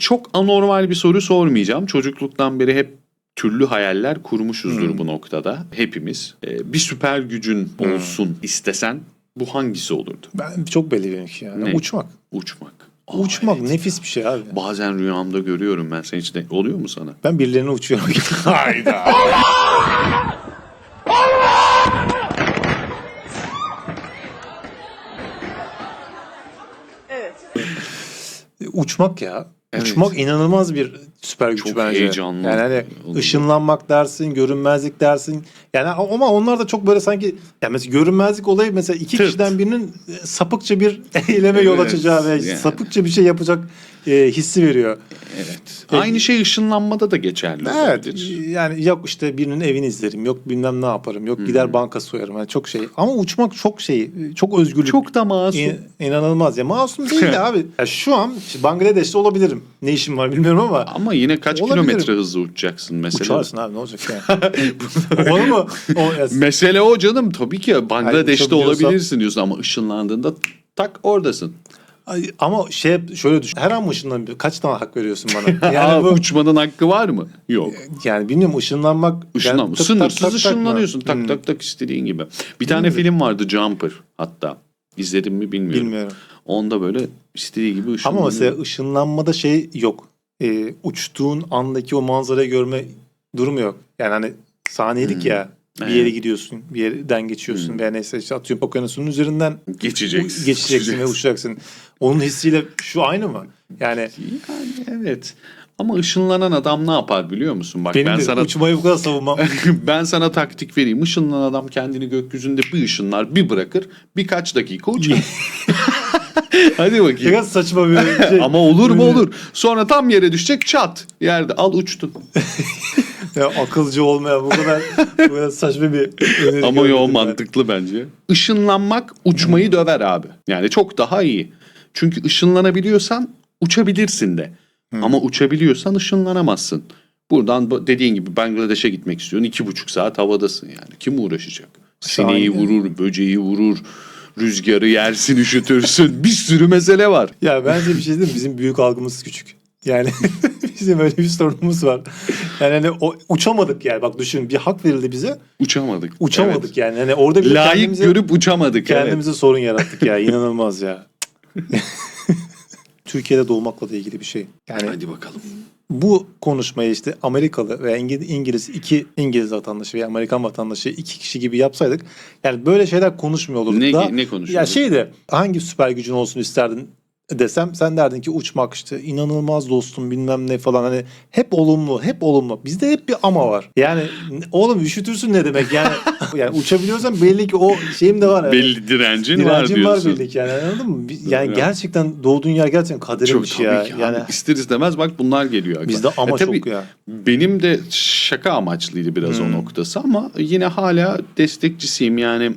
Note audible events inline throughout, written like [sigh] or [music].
çok anormal bir soru sormayacağım. Çocukluktan beri hep türlü hayaller kurmuşuzdur bu noktada hepimiz. Ee, bir süper gücün olsun istesen bu hangisi olurdu? Ben çok belli benimki yani. Ne? Uçmak. Uçmak. Aa, Uçmak evet. nefis bir şey abi. Bazen rüyamda görüyorum ben. Sen hiç de oluyor mu sana? Ben birilerine uçuyorum. [laughs] Hayda. Uçmak ya. Evet. Uçmak inanılmaz bir süper güç Çok bence. heyecanlı Yani hani ışınlanmak dersin, görünmezlik dersin. Yani ama onlar da çok böyle sanki yani mesela görünmezlik olayı mesela iki Tırt. kişiden birinin e, sapıkça bir [laughs] eyleme yol Evet, açacağı ve yani. sapıkça bir şey yapacak e, hissi veriyor. Evet. Aynı şey ışınlanmada da geçerli. Evet. olabilir. Yani yok işte birinin evini izlerim, yok bilmem ne yaparım, yok gider banka soyarım. Yani çok şey. Ama uçmak çok şey, çok özgürlük. Çok da masum. İn- inanılmaz ya. Masum değil de abi. Ya şu an Bangladeş'te olabilirim. Ne işim var bilmiyorum ama. Ama yine kaç Olabilirim. kilometre hızlı uçacaksın mesela. Uçarsın abi ne olacak yani. [laughs] Onu mu? O, Mesele o canım tabii ki Bangladeş'te uçabiliyorsan- olabilirsin diyorsun ama ışınlandığında tak oradasın. Ay, ama şey şöyle düşün. Her an ışınlanabilir? Kaç tane hak veriyorsun bana? [laughs] Yani Yani bu, uçmanın hakkı var mı? Yok. yani bilmiyorum ışınlanmak. Işınlanma. yani tak Sınırsız tak tak mı? ışınlanıyorsun. Tak Hmm, tak tak istediğin gibi. Bir tane film vardı Jumper hatta. İzledim mi bilmiyorum. Bilmiyorum. Onda böyle istediği gibi ışınlanıyor. Ama mesela ışınlanmada şey yok. Ee, uçtuğun andaki o manzarayı görme durumu yok. Yani hani saniyelik ya. Bir yere gidiyorsun, bir yerden geçiyorsun veya neyse işte atıyorum okyanusun üzerinden geçeceksin. geçeceksin ve uçacaksın. Onun hissiyle şu aynı mı? Yani Yani evet. Ama ışınlanan adam ne yapar biliyor musun? Bak benim ben de sana uçmayı bu kadar savunmam. [laughs] ben sana taktik vereyim. Işınlanan adam kendini gökyüzünde bir ışınlar, bir bırakır. Birkaç dakika uçar. [laughs] Hadi bakayım. Biraz saçma bir şey. Ama olur mu olur. Sonra tam yere düşecek çat. Yerde al uçtun. [laughs] Ya akılcı olmayan bu kadar, bu kadar saçma bir öneri Ama yo görmedim ben. mantıklı bence. Işınlanmak uçmayı döver abi. Yani çok daha iyi. Çünkü ışınlanabiliyorsan uçabilirsin de. Ama uçabiliyorsan ışınlanamazsın. Buradan bu- dediğin gibi Bangladeş'e gitmek istiyorsun. iki buçuk saat havadasın yani. Kim uğraşacak? Sineği Şahane. vurur, böceği vurur, rüzgarı yersin, üşütürsün. bir sürü mesele var. Ya bence bir şey diyeyim mi? bizim büyük algımız küçük. Yani [laughs] bizim öyle bir sorunumuz var. Yani hani o, uçamadık yani bak düşün bir hak verildi bize Uçamadık. uçamadık Evet. yani. Hani orada bile Layık kendimize, görüp uçamadık. kendimize sorun yarattık ya inanılmaz ya. [laughs] Türkiye'de doğmakla da ilgili bir şey. Yani Evet. Hadi bakalım. bu konuşmayı işte Amerikalı İngi- İngiliz iki İngiliz vatandaşı veya Amerikan vatandaşı iki kişi gibi yapsaydık yani böyle şeyler konuşmuyor olurduk. Ne- Daha- ne konuşuyorduk? Ya şeydi hangi süper gücün olsun isterdin desem sen derdin ki uçmak işte inanılmaz dostum bilmem ne falan hani hep olumlu hep olumlu. Bizde hep bir ama var. Yani oğlum üşütürsün ne demek yani [laughs] yani uçabiliyorsan belli ki o şeyim de var. Yani. Belli direncin, var Direncim var, diyorsun. belli ki yani anladın mı? Yani gerçekten doğduğun yer gerçekten Çok kaderimmiş tabii ya. ki. Yani ister istemez bak bunlar geliyor. bizde ama E tabii çok ya. Benim de şaka amaçlıydı biraz o Hmm. noktası ama yine hala destekçisiyim yani.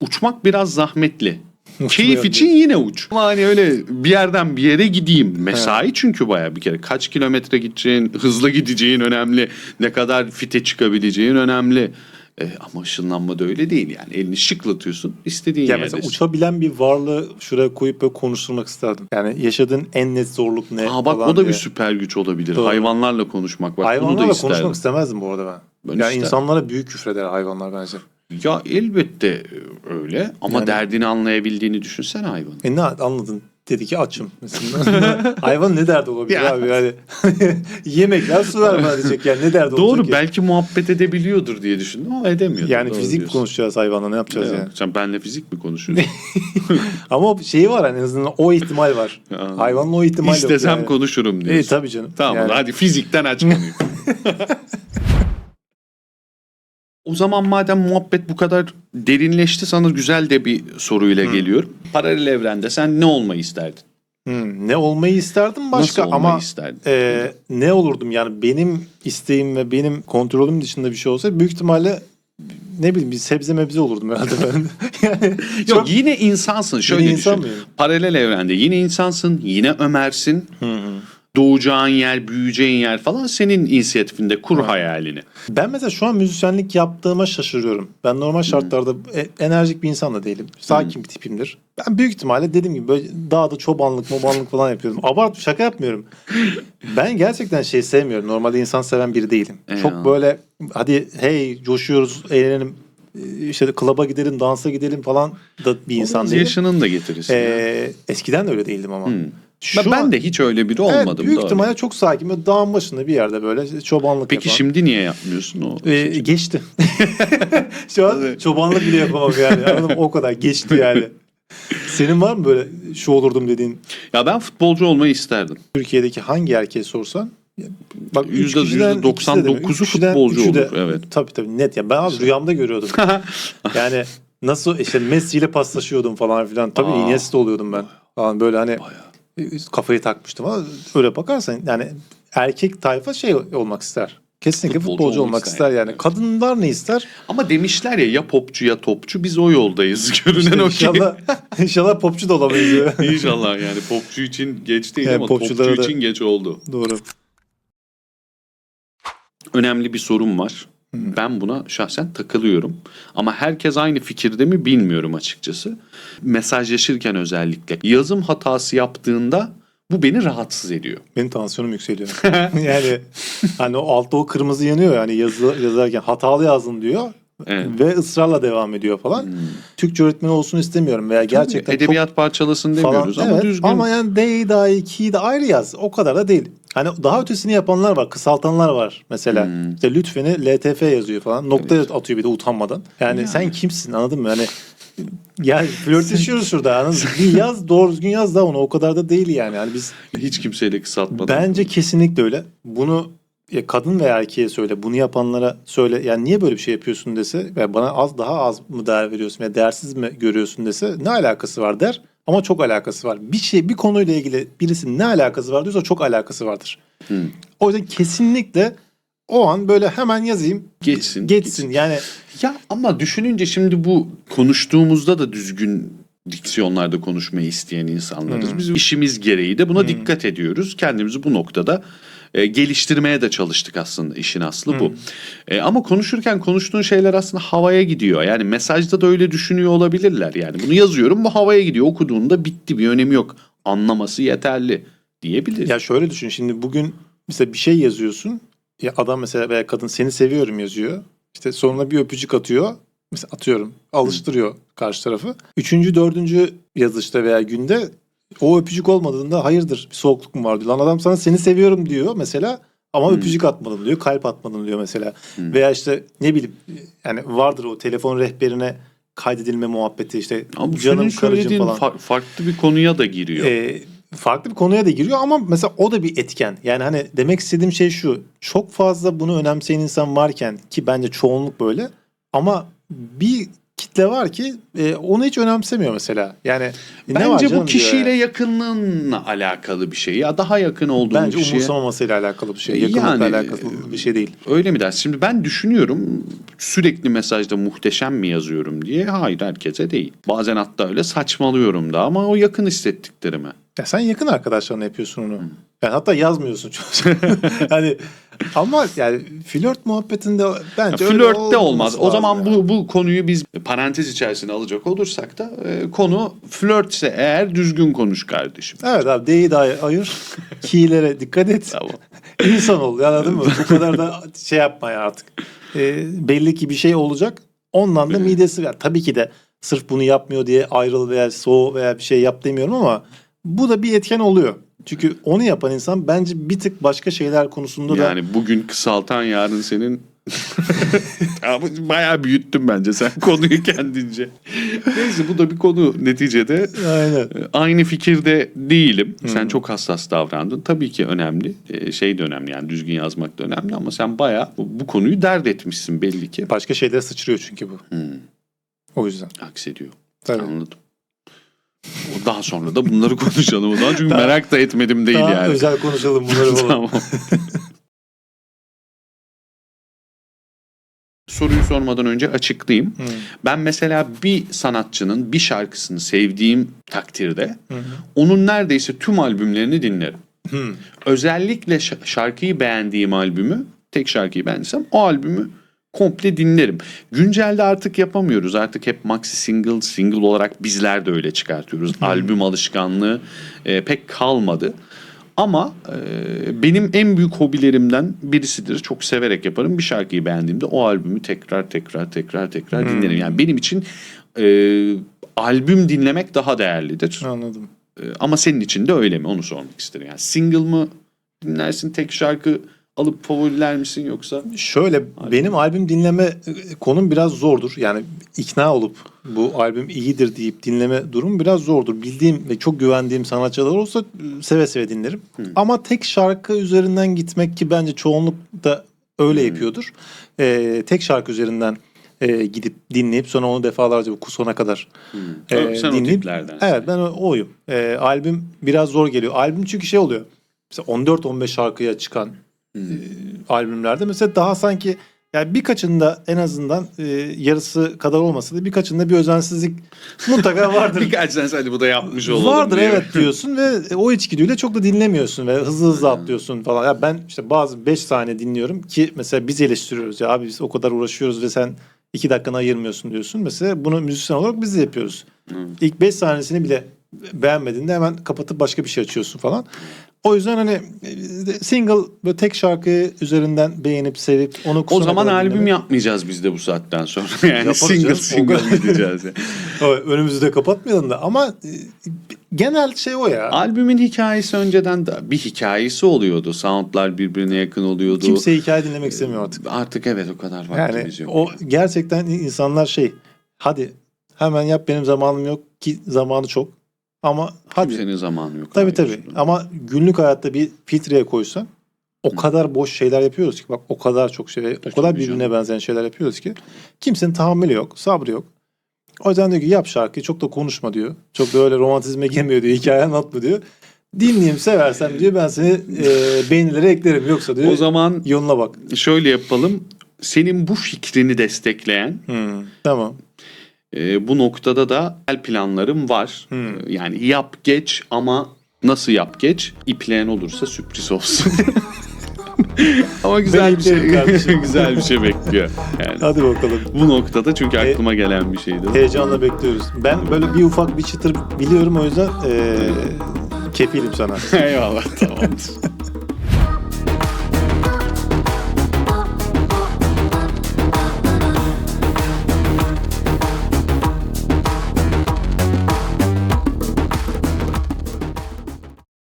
Uçmak biraz zahmetli. Keyif için yine uç. Ama hani öyle bir yerden bir yere gideyim. Mesai çünkü baya bir kere. Kaç kilometre gideceğin, hızlı gideceğin önemli. Ne kadar fite çıkabileceğin önemli. E, ama ışınlanma da öyle değil yani. Elini şıklatıyorsun istediğin Ya yerdesin. mesela uçabilen bir varlığı şuraya koyup böyle konuşturmak isterdim. Yani yaşadığın en net zorluk ne Aa, bak falan o da diye. bir süper güç olabilir. Doğru. Hayvanlarla konuşmak. Bak bunu da Hayvanlarla isterdim. konuşmak istemezdim bu arada ben. Ben yani isterdim. insanlara büyük küfreder hayvanlar bence. Ya elbette öyle ama Yani- derdini anlayabildiğini düşünsene hayvanı. E ne anladın? Dedi ki açım mesela. [laughs] Hayvan ne derdi olabilir Ya. abi yani. [laughs] Yemekler su verme diyecek yani ne derdi olacak Doğru ki? belki muhabbet edebiliyordur diye düşündüm ama edemiyordu. Yani Doğru fizik diyorsun. konuşacağız hayvanla ne yapacağız Evet, yani. Sen benle fizik mi konuşuyorsun? [laughs] Ama şeyi var en azından o ihtimal var. Ya. Hayvanla o ihtimal yok İstesem yani. konuşurum E diyorsun. tabii canım. Tamam Yani- hadi fizikten aç konuyu. O zaman madem muhabbet bu kadar derinleşti sana güzel de bir soruyla geliyor. Paralel evrende sen ne olmayı isterdin? Hmm, ne olmayı isterdim başka Nasıl ama isterdin? e, ne olurdum yani benim isteğim ve benim kontrolüm dışında bir şey olsa büyük ihtimalle ne bileyim bir sebze mebze olurdum herhalde ben. [laughs] yani Yok çok yine insansın. Şöyle Yine düşün. insan? Paralel evrende yine insansın, yine Ömer'sin. Hı hı. Doğacağın yer, büyüyeceğin yer falan senin inisiyatifinde kur hayalini. Ben mesela şu an müzisyenlik yaptığıma şaşırıyorum. Ben normal şartlarda e- enerjik bir insan da değilim. Sakin bir tipimdir. Ben büyük ihtimalle dediğim gibi böyle dağda çobanlık, mobanlık falan yapıyordum. [laughs] Abart şaka yapmıyorum. Ben gerçekten şey sevmiyorum. Normalde insan seven biri değilim. Eyvallah. Çok böyle hadi hey coşuyoruz, eğlenelim. işte klaba gidelim, dansa gidelim falan da bir insan değilim. yaşının da getirisi. ya. Ee, eskiden de öyle değildim ama. Hmm. Şu ben, an- de hiç öyle biri Evet, olmadım. büyük doğru. ihtimalle çok sakin. Böyle dağın başında bir yerde böyle çobanlık Peki yapan. şimdi niye yapmıyorsun o? Ee, geçti. [laughs] Şu an Evet. çobanlık bile yapamam yani. [laughs] Anladın mı? O kadar geçti yani. Senin var mı böyle şu olurdum dediğin Ya ben futbolcu olmayı isterdim. Türkiye'deki hangi erkeğe sorsan? Bak üç Yüzde- kişiden yüzde ikisi de demek. 99'u Üç kişiden futbolcu üçü de- olur, evet. Tabii tabii net. Ya ben abi rüyamda görüyordum. [laughs] yani nasıl işte Messi ile paslaşıyordum falan filan. Tabii Aa. Iniesta oluyordum ben. Falan böyle hani Bayağı. Kafayı takmıştım ama öyle bakarsan yani erkek tayfa şey olmak ister. Kesinlikle Futbolcu futbolcu, olmak olmak ister ister yani. evet. Kadınlar ne ister? Ama demişler ya ya popçu ya topçu biz o yoldayız. [laughs] Görünen İşte o ki. inşallah, inşallah popçu da olamayız. [laughs] İnşallah yani popçu için geç değil Yani ama popçu da- için geç oldu. Doğru. Önemli bir sorun var. Ben buna şahsen takılıyorum. Ama herkes aynı fikirde mi bilmiyorum açıkçası. Mesajlaşırken özellikle yazım hatası yaptığında bu beni rahatsız ediyor. Benim tansiyonum yükseliyor. [laughs] yani hani o altta o kırmızı yanıyor yani yazı, yazarken hatalı yazdım diyor. Evet. Ve ısrarla devam ediyor falan. Türkçe öğretmeni olsun istemiyorum veya gerçekten çok Edebiyat parçalasın falan. demiyoruz ama Evet, düzgün. Ama yani D'yi dahi ki'yi de ayrı yaz. O kadar da değil. Hani daha ötesini yapanlar var. Kısaltanlar var mesela. Hmm. İşte lütfeni LTF yazıyor falan. Nokta Evet. atıyor bir de utanmadan. Yani, Yani. sen kimsin anladın mı? Yani yani flörtleşiyoruz [laughs] şurada anladın mı? Yaz doğru düzgün yaz da onu. O kadar da değil yani. Hani biz Hiç kimseyle kısaltmadan. Bence kesinlikle öyle. Bunu ya kadın veya erkeğe söyle, bunu yapanlara söyle. Yani niye böyle bir şey yapıyorsun dese ve bana az daha az mı değer veriyorsun veya değersiz mi görüyorsun dese ne alakası var der. Ama çok alakası var. Bir şey bir konuyla ilgili birisinin ne alakası var diyorsa çok alakası vardır. Hı. O yüzden kesinlikle o an böyle hemen yazayım Geçsin. geçsin. Yani Ya ama düşününce şimdi bu konuştuğumuzda da düzgün diksiyonlarda konuşmayı isteyen insanlarız. Hmm. Biz işimiz gereği de buna dikkat ediyoruz. Kendimizi bu noktada e, geliştirmeye de çalıştık aslında işin aslı bu. Hmm. E, ama konuşurken konuştuğun şeyler aslında havaya gidiyor. Yani mesajda da öyle düşünüyor olabilirler. Yani bunu yazıyorum bu havaya gidiyor. Okuduğunda bitti bir önemi yok. Anlaması yeterli diyebiliriz. Ya şöyle düşün şimdi bugün mesela bir şey yazıyorsun. Ya adam mesela veya kadın seni seviyorum yazıyor. İşte sonuna bir öpücük atıyor. Mesela atıyorum alıştırıyor karşı tarafı. Üçüncü dördüncü yazışta veya günde o öpücük olmadığında hayırdır bir soğukluk mu var diyor. Lan adam sana seni seviyorum diyor mesela ama Hmm. öpücük atmadım diyor. Kalp atmadım diyor mesela. Hmm. Veya işte ne bileyim yani vardır o telefon rehberine kaydedilme muhabbeti işte bu canım söylediğin falan. fa- farklı bir konuya da giriyor. Ee, farklı bir konuya da giriyor ama mesela o da bir etken. Yani hani demek istediğim şey şu. Çok fazla bunu önemseyen insan varken ki bence çoğunluk böyle ama bir kitle var ki e, onu hiç önemsemiyor mesela. Yani e, ne var Bence canım bu diyor kişiyle yani. yakınlığınla alakalı bir şey. Ya daha yakın olduğun Bence bir şeye. umursamamasıyla alakalı bir şey. Yakınlıkla Yani, alakalı bir şey değil. Öyle mi dersin? Şimdi ben düşünüyorum sürekli mesajda muhteşem mi yazıyorum diye. Hayır herkese değil. Bazen hatta öyle saçmalıyorum da ama o yakın hissettiklerime. Ya sen yakın arkadaşlarına yapıyorsun onu. Yani hatta yazmıyorsun çok. hani [laughs] ama yani flört muhabbetinde Ya bence öyle flörtte olmaz. O zaman lazım bu bu konuyu biz parantez içerisine alacak olursak da e, konu flörtse eğer düzgün konuş kardeşim. Evet abi D'yi de ayır. Ki'lere dikkat et. Tamam. [laughs] İnsan ol anladın mı? Bu kadar da şey yapma ya artık. Ee, belli ki bir şey olacak. Ondan da midesi var. Tabii ki de sırf bunu yapmıyor diye ayrıl veya soğu veya bir şey yap demiyorum ama bu da bir etken oluyor. Çünkü onu yapan insan bence bir tık başka şeyler konusunda da Yani bugün kısaltan yarın senin [laughs] bayağı büyüttün bence sen konuyu kendince. Neyse bu da bir konu neticede. aynen. E, Aynı fikirde değilim. Sen Hmm. çok hassas davrandın. Tabii ki önemli. E, Şey de önemli yani düzgün yazmak da önemli ama sen bayağı bu, bu konuyu dert etmişsin belli ki. Başka şeylere sıçrıyor çünkü bu. Hmm, O yüzden. aksediyor. Tabii. Anladım. Daha sonra da bunları [laughs] konuşalım o zaman. Çünkü Daha- merak da etmedim değil Daha yani. özel konuşalım bunları [laughs] falan. tamam. Soruyu sormadan önce açıklayayım. Hı, Ben mesela bir sanatçının bir şarkısını sevdiğim takdirde hı, hı. onun neredeyse tüm albümlerini dinlerim. Hmm. Özellikle ş- şarkıyı beğendiğim albümü, tek şarkıyı beğendiysem o albümü komple dinlerim. Güncelde artık yapamıyoruz. Artık hep maxi single, single olarak bizler de öyle çıkartıyoruz. Albüm alışkanlığı e, pek kalmadı. Ama e, benim en büyük hobilerimden birisidir. Çok severek yaparım. Bir şarkıyı beğendiğimde o albümü tekrar tekrar tekrar tekrar dinlerim. Yani benim için e, albüm dinlemek daha değerlidir. Anladım. Ee, Ama senin için de öyle mi? Onu sormak isterim. Yani single mı dinlersin tek şarkı alıp favoriler misin yoksa? Şöyle benim albüm dinleme e, konum biraz zordur. Yani ikna olup bu albüm iyidir deyip dinleme durum biraz zordur. Bildiğim ve çok güvendiğim sanatçılar olsa e, seve seve dinlerim. Ama tek şarkı üzerinden gitmek ki bence çoğunluk da öyle yapıyordur. E, tek şarkı üzerinden e, gidip dinleyip sonra onu defalarca bu kusona kadar e, Ö, sen o tiplerdensin. Evet ben o- oyum. E, albüm biraz zor geliyor. Albüm çünkü şey oluyor. Mesela 14-15 şarkıya çıkan e, albümlerde mesela daha sanki yani birkaçında en azından e, yarısı kadar olmasa da birkaçında bir özensizlik [laughs] mutlaka vardır. Birkaç sen hadi bu da yapmış olalım Vardır diye. evet diyorsun ve o içgüdüyle çok da dinlemiyorsun ve hızlı hızlı atlıyorsun falan. Ya ben işte bazı 5 saniye dinliyorum ki mesela biz eleştiriyoruz ya abi biz o kadar uğraşıyoruz ve sen 2 dakikanı ayırmıyorsun diyorsun. Mesela bunu müzisyen olarak biz de yapıyoruz. İlk 5 saniyesini bile beğenmediğinde hemen kapatıp başka bir şey açıyorsun falan. O yüzden hani e, single böyle tek şarkı üzerinden beğenip sevip onu O zaman albüm dinlemek- yapmayacağız biz de bu saatten sonra. [laughs] Yani Yaparız single canım, single gideceğiz. yani. [laughs] Önümüzü de kapatmayalım da ama e, genel şey o ya. Albümün hikayesi önceden de bir hikayesi oluyordu. Soundlar birbirine yakın oluyordu. Kimse hikaye dinlemek istemiyor artık. Artık evet o kadar Yani vaktimiz yok. o gerçekten insanlar şey hadi hemen yap benim zamanım yok ki zamanı çok ama hadi Kimsenin zamanı yok. tabii Hayır. tabii ama günlük hayatta bir filtreye koysan o kadar boş şeyler yapıyoruz ki bak o kadar çok şey o kadar canım. birbirine benzeyen şeyler yapıyoruz ki kimsenin tahammülü yok sabrı yok. O yüzden diyor ki yap şarkıyı çok da konuşma diyor. Çok da öyle romantizme girmiyor diyor. Hikaye anlatma diyor. Dinleyeyim seversem diyor ben seni e, beğenilere eklerim yoksa diyor O zaman yoluna bak. şöyle yapalım. Senin bu fikrini destekleyen Hmm, tamam. E, bu noktada da el planlarım var. Hmm. E, Yani yap geç ama nasıl yap geç? İpleyen olursa sürpriz olsun. [laughs] ama güzel bir şey. güzel bir şey bekliyor. Yani Hadi bakalım. bu noktada çünkü E- aklıma gelen bir şeydi. Heyecanla bekliyoruz. Ben böyle bir ufak bir çıtır biliyorum o yüzden eee kefilim sana. [laughs] Eyvallah tamamdır. [laughs]